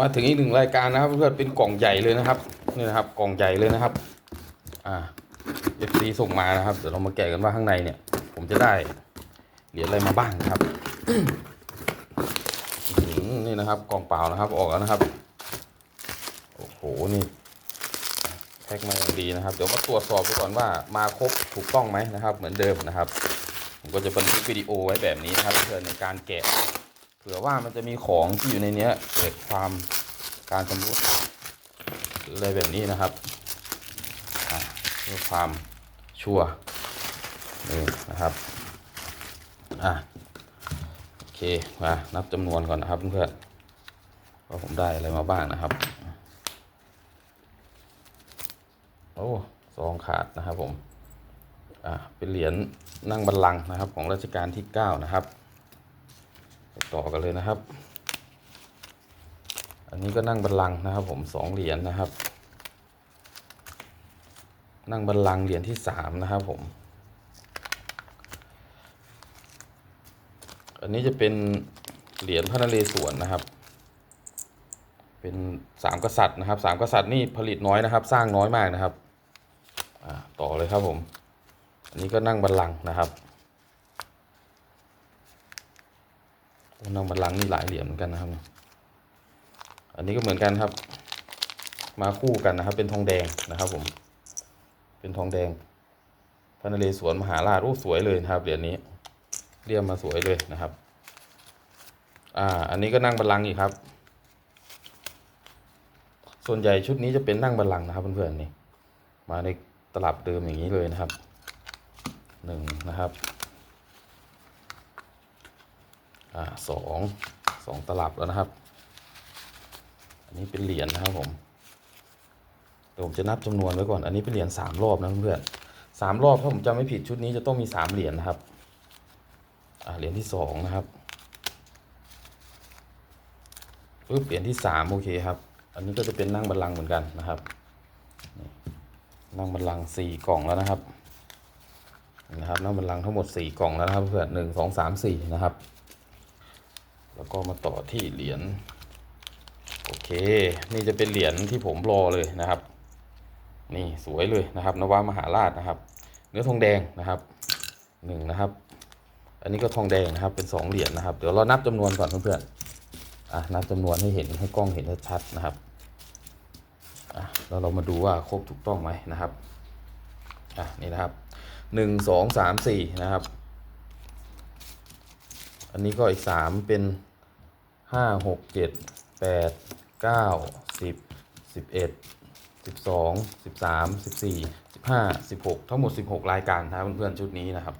มาถึงอีกหนึ่งรายการนะครับเพื่อนเป็นกล่องใหญ่เลยนะครับนี่นะครับกล่องใหญ่เลยนะครับ อ่าเอฟซีส่งมานะครับเดี๋ยวเรามาแกะกันว่าข้างในเนี่ย ผมจะได้เหรียญอะไรมาบ้างครับนี่นะครับกล่องเปล่านะครับออกแล้วนะครับโอ้โหนี่แพ็คมาอย่างดีนะครับ เดี๋ยวมาตรวจสอบดูก่อนว่ามาครบถูกต้องไหมนะครับ เหมือนเดิมนะครับ ผมก็จะบันทึกวิดีโอไว้แบบนี้นะครับเพื่อในการแกะ ผื่อว่ามันจะมีของที่อยู่ในเนี้ยเกิดความการชำรุดอะไรแบบนี้นะครับเพื่อความชัวนี่นะครับอะโอเคมานับจำนวนก่อนนะครับเพื่อนๆว่าผมได้อะไรมาบ้างนะครับโอ้ซองขาดนะครับผมอะเป็นเหรียญนั่งบัลลังก์นะครับ ของรัชกาลที่ 9 นะครับ ต่อกันเลยนะครับ อันนี้ก็นั่งบัลลังก์นะครับ ผมสองเหรียญนะครับ นั่งบัลลังก์เหรียญที่สามนะครับผม อันนี้จะเป็นเหรียญพระนเรศวรนะครับ เป็นสามกษัตริย์นะครับสามกษัตริย์นี่ผลิตน้อยนะครับ สร้างน้อยมากนะครับต่อเลยครับผม อันนี้ก็นั่งบัลลังก์นะครับ โอ้นางบัลลังก์นี่หลายเหรียญเหมือนกันนะครับ อันนี้ก็เหมือนกันครับ มาคู่กันนะครับ เป็นทองแดงนะครับ ผม เป็นทองแดงพระนเรศวรมหาราชโอ้สวยเลยนะครับเหรียญนี้เรียมมาสวยเลยนะครับ อ่า อันนี้ก็นั่งบัลลังก์อีกครับ ส่วนใหญ่ชุดนี้จะเป็นนั่งบัลลังก์นะครับเพื่อนๆนี่ มาในตลับเดิมอย่างนี้เลยนะครับหนึ่งนะครับ อ่าสองสองตลับแล้วนะครับ อันนี้เป็นเหรียญนะครับผมเดี๋ยวผมจะนับจำนวนไว้ก่อน อันนี้เป็นเหรียญสามรอบนะเพื่อนสามรอบถ้าผมจำไม่ผิดชุดนี้จะต้องมีสามเหรียญนะครับอ่าเหรียญที่สองนะครับปึ๊บเหรียญที่สามโอเคครับ อันนี้ก็จะเป็นนั่งบัลลังก์เหมือนกันนะครับ นั่งบัลลังก์สี่กล่องแล้วนะครับนี่นะครับนั่งบัลลังก์ทั้งหมดสี่กล่องแล้วนะครับเพื่อนหนึ่งสองสามสี่นะครับ แล้วก็มาต่อที่เหรียญโอเค นี่จะเป็นเหรียญที่ผมรอเลยนะครับ นี่สวยเลยนะครับ นวามหาราชนะครับ เนื้อทองแดงนะครับหนึ่งนะครับ อันนี้ก็ทองแดงนะครับ เป็นสองเหรียญนะครับ เดี๋ยวเรานับจำนวนก่อนเพื่อนๆอะนับจำนวนให้เห็นให้กล้องเห็นชัดๆนะครับอะแล้วเรามาดูว่าครบถูกต้องไหมนะครับอะนี่นะครับหนึ่งสองสามสี่นะครับ อันนี้ก็อีกสามเป็นห้าหกเจ็ดแปดเก้าสิบสิบเอ็ดสิบสองสิบสามสิบสี่สิบห้าสิบหกทั้งหมดสิบหกรายการนะครับเพื่อนๆชุดนี้นะครับ